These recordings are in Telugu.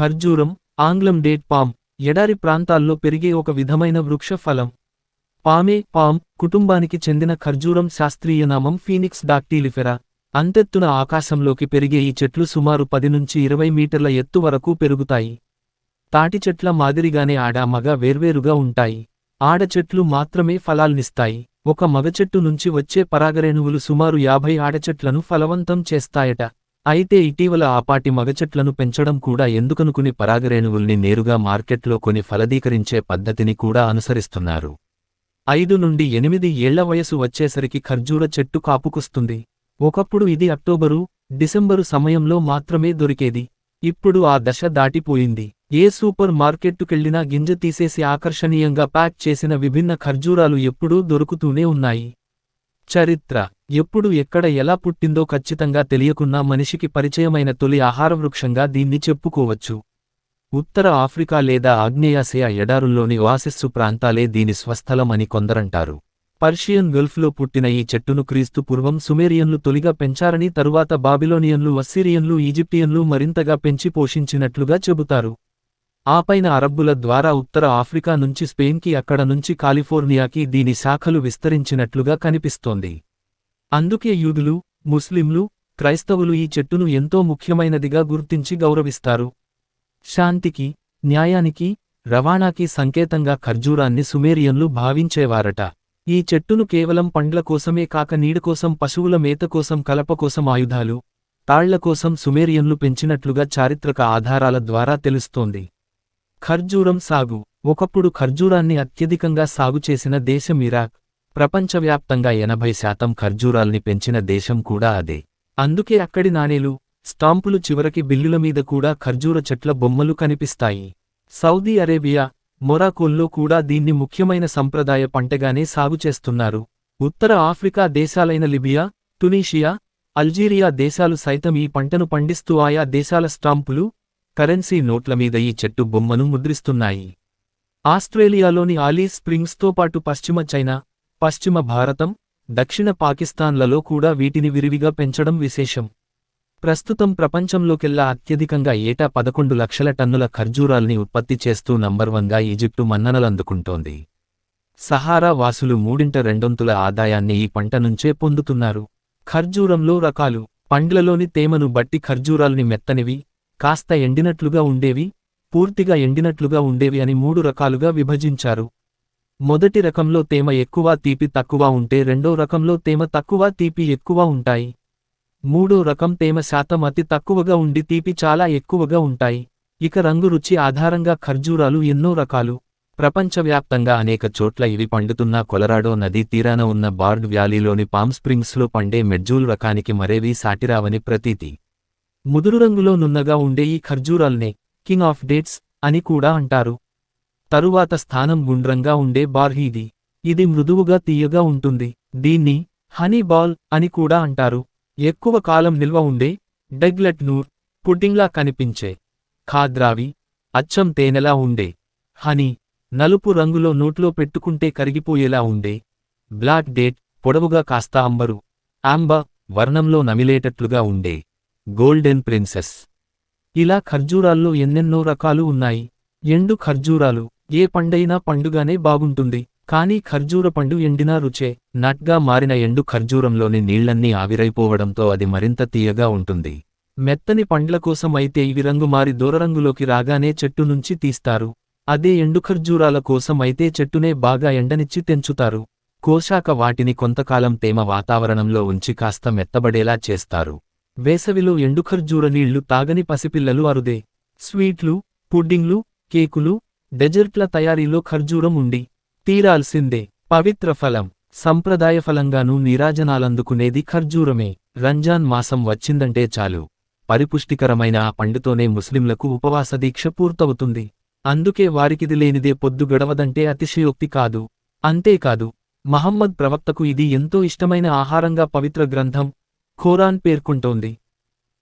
ఖర్జూరం ఆంగ్లం డేట్ పామ్ ఎడారి ప్రాంతాల్లో పెరిగే ఒక విధమైన వృక్ష ఫలం. పామే పామ్ కుటుంబానికి చెందిన ఖర్జూరం శాస్త్రీయ నామం ఫీనిక్స్ డాక్టీలిఫెరా. అంతెత్తున ఆకాశంలోకి పెరిగే ఈ చెట్లు సుమారు పది నుంచి ఇరవై మీటర్ల ఎత్తు వరకు పెరుగుతాయి. తాటి చెట్ల మాదిరిగానే ఆడ మగ వేర్వేరుగా ఉంటాయి. ఆడ చెట్లు మాత్రమే ఫలాల్నిస్తాయి. ఒక మగ చెట్టు నుంచి వచ్చే పరాగరేణువులు సుమారు యాభై ఆడచెట్లను ఫలవంతం చేస్తాయట. అయితే ఇటీవల ఆపాటి మగచెట్లను పెంచడం కూడా ఎందుకనుకుని పరాగరేణువుల్ని నేరుగా మార్కెట్లో కొని ఫలదీకరించే పద్ధతిని కూడా అనుసరిస్తున్నారు. ఐదు నుండి ఎనిమిది ఏళ్ళ వయసు వచ్చేసరికి ఖర్జూర చెట్టు కాపుకొస్తుంది. ఒకప్పుడు ఇది అక్టోబరు డిసెంబరు సమయంలో మాత్రమే దొరికేది. ఇప్పుడు ఆ దశ దాటిపోయింది. ఏ సూపర్ మార్కెట్టుకెళ్ళినా గింజ తీసేసి ఆకర్షణీయంగా ప్యాక్ చేసిన విభిన్న ఖర్జూరాలు ఎప్పుడూ దొరుకుతూనే ఉన్నాయి. చరిత్ర. ఎప్పుడు ఎక్కడ ఎలా పుట్టిందో ఖచ్చితంగా తెలియకున్నా మనిషికి పరిచయమైన తొలి ఆహారవృక్షంగా దీన్ని చెప్పుకోవచ్చు. ఉత్తర ఆఫ్రికా లేదా ఆగ్నేయాసియా ఎడారుల్లోని ఓఆసిస్సు ప్రాంతాలే దీని స్వస్థలం అని కొందరంటారు. పర్షియన్ గల్ఫ్లో పుట్టిన ఈ చెట్టును క్రీస్తు పూర్వం సుమేరియన్లు తొలిగా పెంచారని తరువాత బాబిలోనియన్లు అస్సిరియన్లు ఈజిప్టియన్లు మరింతగా పెంచి పోషించినట్లుగా చెబుతారు. ఆపైన అరబ్బుల ద్వారా ఉత్తర ఆఫ్రికా నుంచి స్పెయిన్కి అక్కడ నుంచి కాలిఫోర్నియాకి దీని శాఖలు విస్తరించినట్లుగా కనిపిస్తోంది. అందుకే యూదులు ముస్లింలు క్రైస్తవులు ఈ చెట్టును ఎంతో ముఖ్యమైనదిగా గుర్తించి గౌరవిస్తారు. శాంతికి న్యాయానికి రవాణాకి సంకేతంగా ఖర్జూరాన్ని సుమేరియన్లు భావించేవారట. ఈ చెట్టును కేవలం పండ్ల కోసమే కాక నీడ కోసం పశువుల మేత కోసం కలప కోసం ఆయుధాలు తాళ్ళ కోసం సుమేరియన్లు పెంచినట్లుగా చారిత్రక ఆధారాల ద్వారా తెలుస్తోంది. ఖర్జూరం సాగు. ఒకప్పుడు ఖర్జూరాన్ని అత్యధికంగా సాగు చేసిన దేశం ఇరాక్. ప్రపంచవ్యాప్తంగా ఎనభై శాతం ఖర్జూరాల్ని పెంచిన దేశం కూడా అదే. అందుకే అక్కడి నాణేలు స్టాంపులు చివరికి బిల్లుల మీద కూడా ఖర్జూర చెట్ల బొమ్మలు కనిపిస్తాయి. సౌదీ అరేబియా మొరాకోల్లో కూడా దీన్ని ముఖ్యమైన సంప్రదాయ పంటగానే సాగు చేస్తున్నారు. ఉత్తర ఆఫ్రికా దేశాలైన లిబియా టునీషియా అల్జీరియా దేశాలు సైతం ఈ పంటను పండిస్తూ ఆయా దేశాల స్టాంపులు కరెన్సీ నోట్ల మీద ఈ చెట్టు బొమ్మను ముద్రిస్తున్నాయి. ఆస్ట్రేలియాలోని ఆలీ స్ప్రింగ్స్తో పాటు పశ్చిమ చైనా పశ్చిమ భారతం దక్షిణ పాకిస్తాన్లలో కూడా వీటిని విరివిగా పెంచడం విశేషం. ప్రస్తుతం ప్రపంచంలోకెల్లా అత్యధికంగా ఏటా పదకొండు లక్షల టన్నుల ఖర్జూరాల్ని ఉత్పత్తి చేస్తూ నంబర్ వన్గా ఈజిప్టు మన్ననలందుకుంటోంది. సహారా వాసులు మూడింట రెండొంతుల ఆదాయాన్ని ఈ పంట నుంచే పొందుతున్నారు. ఖర్జూరంలో రకాలు పండ్లలోని తేమను బట్టి ఖర్జూరాల్ని మెత్తనివి కాస్త ఎండినట్లుగా ఉండేవి పూర్తిగా ఎండినట్లుగా ఉండేవి అని మూడు రకాలుగా విభజించారు. మొదటి రకంలో తేమ ఎక్కువ తీపి తక్కువ ఉంటే రెండో రకంలో తేమ తక్కువ తీపి ఎక్కువ ఉంటాయి. మూడో రకం తేమ శాతం అతి తక్కువగా ఉండి తీపి చాలా ఎక్కువగా ఉంటాయి. ఇక రంగు రుచి ఆధారంగా ఖర్జూరాలు ఎన్నో రకాలు. ప్రపంచవ్యాప్తంగా అనేక చోట్ల ఇవి పండుతున్న కొలరాడో నదీ తీరాన ఉన్న బార్డ్ వ్యాలీలోని పామ్ స్ప్రింగ్స్లో పండే మెడ్జూల్ రకానికి మరేవీ సాటిరావని ప్రతీతి. ముదురు రంగులో నున్నగా ఉండే ఈ ఖర్జూరాల్నే కింగ్ ఆఫ్ డేట్స్ అని కూడా అంటారు. తరువాత స్థానం గుండ్రంగా ఉండే బార్హీది ఇది మృదువుగా తీయగా ఉంటుంది. దీన్ని హనీ బాల్ అని కూడా అంటారు. ఎక్కువ కాలం నిల్వ ఉండే డెగ్లెట్ నూర్ పుడ్డింగ్లా కనిపించే ఖాద్రావి అచ్చం తేనెలా ఉండే హనీ నలుపు రంగులో నోట్లో పెట్టుకుంటే కరిగిపోయేలా ఉండే బ్లాక్ డేట్ పొడవుగా కాస్త అంబరు ఆంబ వర్ణంలో నమిలేటట్లుగా ఉండే గోల్డెన్ ప్రిన్సెస్. ఇలా ఖర్జూరాల్లో ఎన్నెన్నో రకాలు ఉన్నాయి. ఎండు ఖర్జూరాలు ఏ పండైనా పండుగానే బాగుంటుంది. కానీ ఖర్జూర పండు ఎండినా రుచే. నట్గా మారిన ఎండు ఖర్జూరంలోని నీళ్ళన్నీ ఆవిరైపోవడంతో అది మరింత తీయగా ఉంటుంది. మెత్తని పండ్ల కోసం అయితే ఇవి రంగు మారి దూరరంగులోకి రాగానే చెట్టు నుంచి తీస్తారు. అదే ఎండు ఖర్జూరాల కోసం అయితే చెట్టునే బాగా ఎండనిచ్చి తెంచుతారు. కోశాక వాటిని కొంతకాలం తేమ వాతావరణంలో ఉంచి కాస్త మెత్తబడేలా చేస్తారు. వేసవిలో ఎండు ఖర్జూర నీళ్ళు తాగని పసిపిల్లలు అరుదే. స్వీట్లు పుడ్డింగ్లు కేకులు డెజర్ట్ల తయారీలో ఖర్జూరం ఉండి తీరాల్సిందే. పవిత్ర ఫలం సంప్రదాయ ఫలంగానూ నీరాజనాలందుకునేది ఖర్జూరమే. రంజాన్ మాసం వచ్చిందంటే చాలు. పరిపుష్టికరమైన ఆ పండుతోనే ముస్లింలకు ఉపవాస దీక్ష పూర్తవుతుంది. అందుకే వారికిది లేనిదే పొద్దు గడవదంటే అతిశయోక్తి కాదు. అంతేకాదు మహమ్మద్ ప్రవక్తకు ఇది ఎంతో ఇష్టమైన ఆహారంగా పవిత్ర గ్రంథం. ఖోరాన్ పేర్కొంటోంది.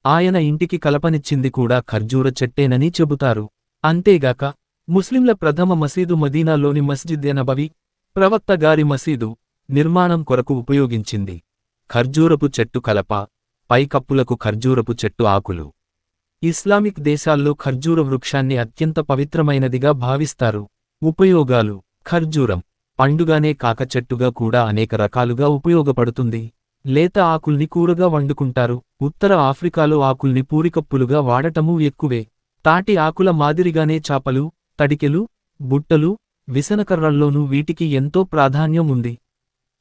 ఆయన ఇంటికి కలపనిచ్చింది కూడా ఖర్జూర చెట్టేనని చెబుతారు. అంతేగాక ముస్లింల ప్రథమ మసీదు మదీనాలోని మస్జిద్ నబవి ప్రవక్త గారి మసీదు నిర్మాణం కొరకు ఉపయోగించింది. ఖర్జూరపు చెట్టు కలప పైకప్పులకు ఖర్జూరపు చెట్టు ఆకులు. ఇస్లామిక్ దేశాల్లో ఖర్జూర వృక్షాన్ని అత్యంత పవిత్రమైనదిగా భావిస్తారు. ఉపయోగాలు ఖర్జూరం పండుగానే కాక చెట్టుగా కూడా అనేక రకాలుగా ఉపయోగపడుతుంది. లేత ఆకుల్ని కూరగా వండుకుంటారు. ఉత్తర ఆఫ్రికాలో ఆకుల్ని పూరికప్పులుగా వాడటమూ ఎక్కువే. తాటి ఆకుల మాదిరిగానే చాపలు తడికెలు బుట్టలు విసనకర్రల్లోనూ వీటికి ఎంతో ప్రాధాన్యం ఉంది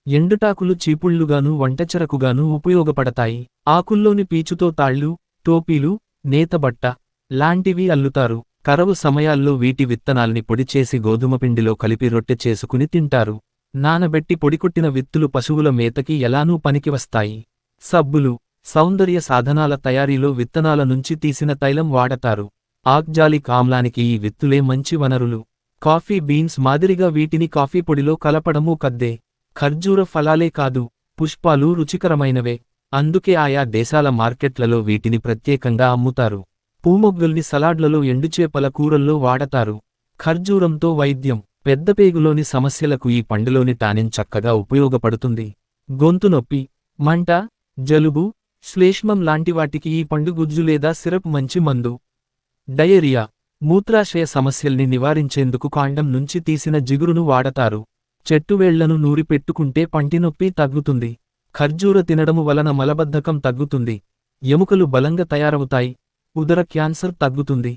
ఎండుటాకులు చీపుళ్ళుగాను వంటచెరకుగాను ఉపయోగపడతాయి. ఆకుల్లోని పీచుతో తాళ్ళు టోపీలు నేతబట్ట లాంటివి అల్లుతారు. కరవు సమయాల్లో వీటి విత్తనాల్ని పొడిచేసి గోధుమ పిండిలో కలిపి రొట్టె చేసుకుని తింటారు. నానబెట్టి పొడికొట్టిన విత్తులు పశువుల మేతకి ఎలానూ పనికివస్తాయి. సబ్బులు సౌందర్య సాధనాల తయారీలో విత్తనాల నుంచి తీసిన తైలం వాడతారు. ఆక్జాలిక్ ఆమ్లానికి ఈ విత్తులే మంచి వనరులు. కాఫీ బీన్స్ మాదిరిగా వీటిని కాఫీ పొడిలో కలపడమూ కద్దే. ఖర్జూర ఫలాలే కాదు పుష్పాలు రుచికరమైనవే. అందుకే ఆయా దేశాల మార్కెట్లలో వీటిని ప్రత్యేకంగా అమ్ముతారు. పూమొగ్గుల్ని సలాడ్లలో ఎండుచేపల కూరల్లో వాడతారు. ఖర్జూరంతో వైద్యం. పెద్దపేగులోని సమస్యలకు ఈ పండులోని టానిన్ చక్కగా ఉపయోగపడుతుంది. గొంతు నొప్పి మంట జలుబు శ్లేష్మం లాంటి వాటికి ఈ పండు గుజ్జు లేదా సిరప్ మంచి మందు. డయేరియా మూత్రాశయ సమస్యల్ని నివారించేందుకు కాండం నుంచి తీసిన జిగురును వాడతారు. చెట్టువేళ్ళను నూరిపెట్టుకుంటే పంటినొప్పి తగ్గుతుంది. ఖర్జూర తినడము వలన మలబద్ధకం తగ్గుతుంది. ఎముకలు బలంగా తయారవుతాయి. ఉదర క్యాన్సర్ తగ్గుతుంది.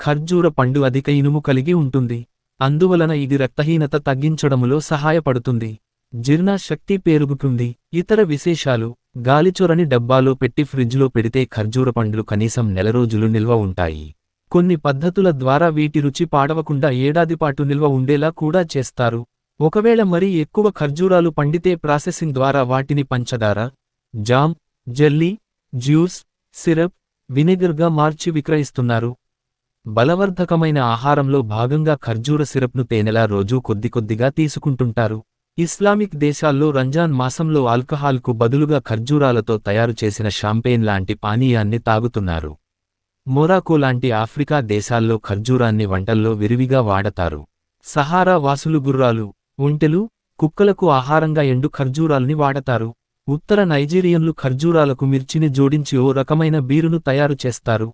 ఖర్జూర పండు అధిక ఇనుము కలిగి ఉంటుంది. అందువలన ఇది రక్తహీనత తగ్గించడములో సహాయపడుతుంది. జీర్ణశక్తి పెరుగుతుంది. ఇతర విశేషాలు గాలిచొరని డబ్బాలో పెట్టి ఫ్రిడ్జ్లో పెడితే ఖర్జూర పండ్లు కనీసం నెల రోజులు నిల్వ ఉంటాయి. కొన్ని పద్ధతుల ద్వారా వీటి రుచి పాడవకుండా ఏడాదిపాటు నిల్వ ఉండేలా కూడా చేస్తారు. ఒకవేళ మరీ ఎక్కువ ఖర్జూరాలు పండితే ప్రాసెసింగ్ ద్వారా వాటిని పంచదార జామ్ జెల్లీ జ్యూస్ సిరప్ వినెగర్గా మార్చి విక్రయిస్తున్నారు. బలవర్ధకమైన ఆహారంలో భాగంగా ఖర్జూర సిరప్ను తేనెలా రోజూ కొద్ది కొద్దిగా తీసుకుంటుంటారు. ఇస్లామిక్ దేశాల్లో రంజాన్ మాసంలో ఆల్కహాల్కు బదులుగా ఖర్జూరాలతో తయారు చేసిన షాంపెయిన్ లాంటి పానీయాన్ని తాగుతున్నారు. మొరాకో లాంటి ఆఫ్రికా దేశాల్లో ఖర్జూరాన్ని వంటల్లో విరివిగా వాడతారు. సహారా వాసులు గుర్రాలు ఒంటెలు కుక్కలకు ఆహారంగా ఎండు ఖర్జూరాల్ని వాడతారు. ఉత్తర నైజీరియన్లు ఖర్జూరాలకు మిర్చిని జోడించి ఓ రకమైన బీరును తయారు చేస్తారు.